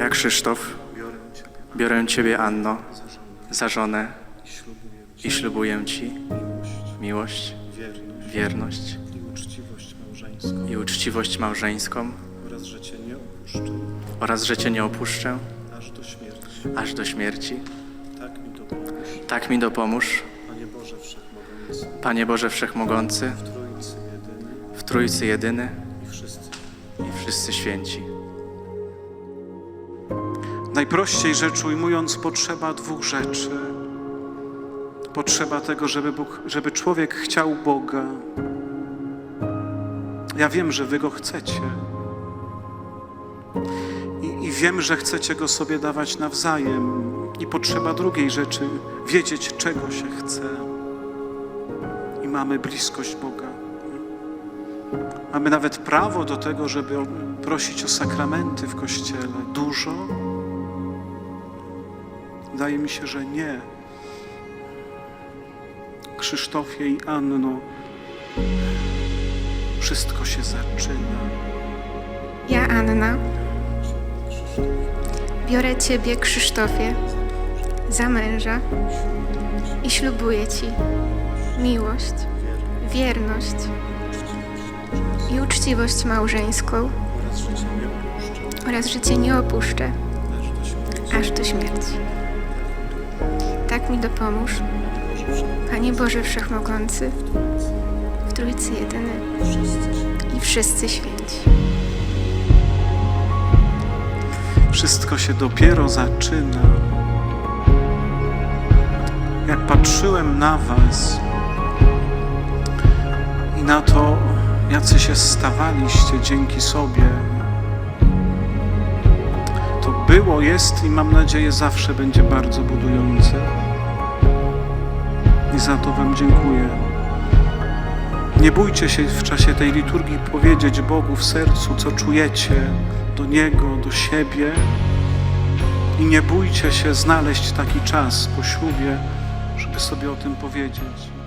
Ja, Krzysztof, biorę Ciebie Anno, za żonę i ślubuję Ci miłość, wierność i uczciwość małżeńską oraz, że Cię nie opuszczę aż do śmierci. Tak mi dopomóż, Panie Boże Wszechmogący, w Trójcy jedyny i wszyscy święci. Najprościej rzecz ujmując, potrzeba dwóch rzeczy. Potrzeba tego, żeby, Bóg, żeby człowiek chciał Boga. Ja wiem, że Wy Go chcecie. I, I wiem, że chcecie Go sobie dawać nawzajem. I potrzeba drugiej rzeczy, wiedzieć, czego się chce. I mamy bliskość Boga. Mamy nawet prawo do tego, żeby prosić o sakramenty w Kościele. Dużo? Wydaje mi się, że nie. Krzysztofie i Anno, wszystko się zaczyna. Ja, Anna, biorę Ciebie, Krzysztofie, za męża i ślubuję Ci miłość, wierność i uczciwość małżeńską oraz, Cię nie opuszczę aż do śmierci. Tak mi dopomóż, Panie Boże Wszechmogący, w Trójcy Jedyny i wszyscy święci. Wszystko się dopiero zaczyna. Jak patrzyłem na Was i na to, jacy się stawaliście dzięki sobie, było, jest i mam nadzieję zawsze będzie bardzo budujące. I za to Wam dziękuję. Nie bójcie się w czasie tej liturgii powiedzieć Bogu w sercu, co czujecie do Niego, do siebie. I nie bójcie się znaleźć taki czas po ślubie, żeby sobie o tym powiedzieć.